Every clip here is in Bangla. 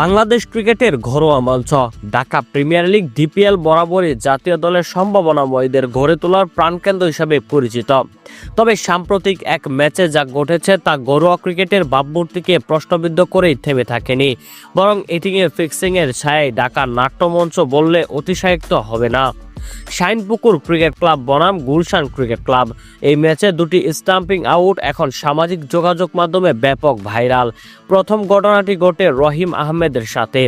বাংলাদেশ ক্রিকেটের ঘরোয়া মঞ্চ। ঢাকা প্রিমিয়ার লিগ ডিপিএল বরাবরই জাতীয় দলের সম্ভাবনাময়ীদের গড়ে তোলার প্রাণকেন্দ্র হিসাবে পরিচিত। তবে সাম্প্রতিক এক ম্যাচে যা ঘটেছে তা ঘরোয়া ক্রিকেটের ভাবমূর্তিকে প্রশ্নবিদ্ধ করেই থেমে থাকেনি। বরং এটিংয়ের ফিক্সিংয়ের ছায় ঢাকার নাট্যমঞ্চ বললে অতিশায়িত হবে না। শাইনপুকুর ক্রিকেট ক্লাব বনাম, গুলশান ক্রিকেট ক্লাব। এই ম্যাচে দুটি স্টাম্পিং আউট, এখন সামাজিক যোগাযোগ মাধ্যমে ব্যাপক ভাইরাল। প্রথম ঘটনাটি ঘটে রহিম আহমেদের সাথে।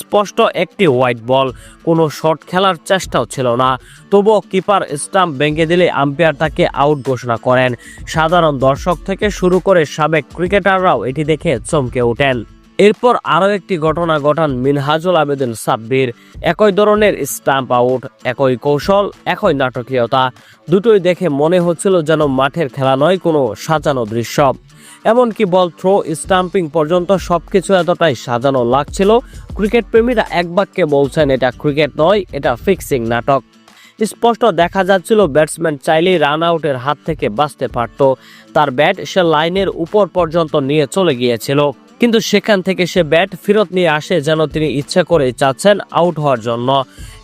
স্পষ্ট একটি হোয়াইট বল, কোনো শট খেলার চেষ্টাও ছিল না। তবুও কিপার স্টাম্প ভেঙে দিলে আম্পায়ার তাকে আউট ঘোষণা করেন। সাধারণ দর্শক থেকে শুরু করে সাবেক ক্রিকেটাররাও এটি দেখে চমকে ওঠেন। এরপর আরও একটি ঘটনা ঘটান মিনহাজুল আবেদিন সাব্বির। একই ধরনের স্টাম্প আউট, একই কৌশল, একই নাটকীয়তা, দুটোই দেখে মনে হচ্ছিল যেন মাঠের খেলা নয়, কোনো সাজানো দৃশ্য। এমনকি বল থ্রো, স্টাম্পিং পর্যন্ত সবকিছু এতটাই সাজানো লাগছিল। ক্রিকেট প্রেমীরা এক বাক্যে বলছেন, এটা ক্রিকেট নয়, এটা ফিক্সিং নাটক। স্পষ্ট দেখা যাচ্ছিল, ব্যাটসম্যান চাইলেই রান আউটের হাত থেকে বাঁচতে পারত। তার ব্যাট সে লাইনের উপর পর্যন্ত নিয়ে চলে গিয়েছিল। কিন্তু সেখান থেকে সে ব্যাট ফেরত নিয়ে আসে যেন তিনি ইচ্ছা করে চাচ্ছেন আউট হওয়ার জন্য।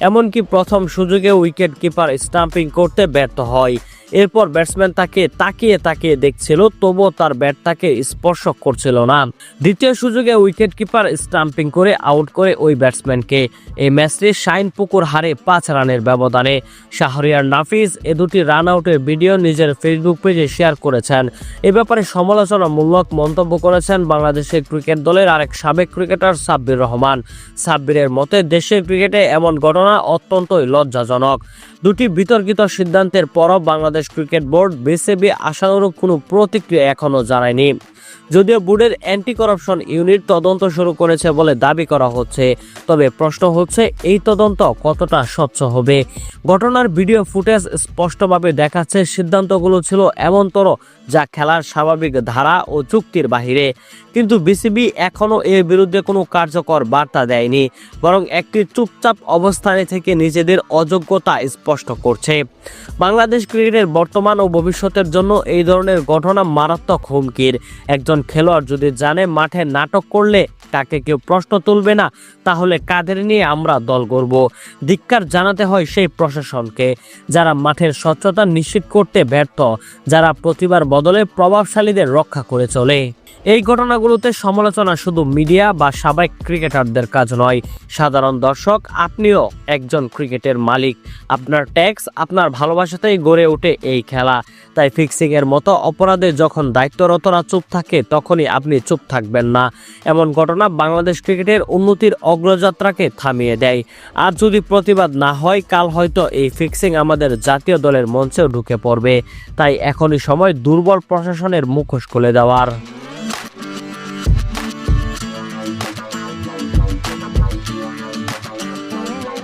এমনকি প্রথম সুযোগে উইকেট কিপার স্টাম্পিং করতে ব্যর্থ হয়। এরপর ব্যাটসম্যান তাকে তাকিয়ে তাকিয়ে দেখছিল, তবুও তার ব্যাট তাকে স্পর্শ করছিল না। দ্বিতীয় সুযোগে উইকেট কিপার স্টাম্পিং করে আউট করে ওই ব্যাটসম্যানকে এই ম্যাচটি শাইন পুকুর হারে পাঁচ রানের ব্যবধানে। শাহরিয়ার নাফিজ এ দুটি রান আউটের ভিডিও নিজের ফেসবুক পেজে শেয়ার করেছেন। এ ব্যাপারে সমালোচনামূলক মন্তব্য করেছেন বাংলাদেশের ক্রিকেট দলের আরেক সাবেক ক্রিকেটার সাব্বির রহমান। সাব্বিরের মতে, দেশের ক্রিকেটে এমন ঘটনা অত্যন্তই লজ্জাজনক। দুটি বিতর্কিত সিদ্ধান্তের পরও বাংলাদেশ ক্রিকেট বোর্ড বিসিবি আশানুরূপ কোনো প্রতিক্রিয়া এখনও জানায়নি। যদিও বোর্ডের অ্যান্টি করাপশন ইউনিট তদন্ত শুরু করেছে বলে দাবি করা হচ্ছে। তবে প্রশ্ন হচ্ছে, এই তদন্ত কতটা স্বচ্ছ হবে? ঘটনার ভিডিও ফুটেজ স্পষ্টভাবে দেখাচ্ছে সিদ্ধান্তগুলো ছিল এমনতর যা খেলার স্বাভাবিক ধারা ও চুক্তির বাহিরে। কিন্তু বিসিবি এখনও এর বিরুদ্ধে কোনো কার্যকর বার্তা দেয়নি, বরং একটি চুপচাপ অবস্থানে থেকে নিজেদের অযোগ্যতা স্পষ্ট করছে। বাংলাদেশ ক্রিকেটের বর্তমান ও ভবিষ্যতের জন্য এই ধরনের ঘটনা মারাত্মক হুমকির। একজন খেলোয়াড় যদি জানে মাঠে নাটক করলে তাকে কেউ প্রশ্ন তুলবে না, তাহলে কাদের নিয়ে আমরা দল গড়ব? ধিক্কার জানাতে হয় সেই প্রশাসনকে, যারা মাঠের স্বচ্ছতা নিশ্চিত করতে ব্যর্থ, যারা প্রতিবার বদলে প্রভাবশালীদের রক্ষা করে চলে। এই ঘটনাগুলোতে সমালোচনা শুধু মিডিয়া বা সাবেক ক্রিকেটারদের কাজ নয়। সাধারণ দর্শক, আপনিও একজন ক্রিকেটের মালিক। আপনার ট্যাক্স, আপনার ভালোবাসাতেই গড়ে ওঠে এই খেলা। তাই ফিক্সিং এর মতো অপরাধে যখন দায়িত্বরতরা চুপ থাকে তখনই আপনি চুপ থাকবেন না। এমন ঘটনা বাংলাদেশ ক্রিকেটের উন্নতির অগ্রযাত্রাকে থামিয়ে দেয়। আর যদি প্রতিবাদ না হয়, কাল হয়তো এই ফিক্সিং আমাদের জাতীয় দলের মঞ্চেও ঢুকে পড়বে। তাই এখনই সময় দুর্বল প্রশাসনের মুখোশ খুলে দেওয়ার।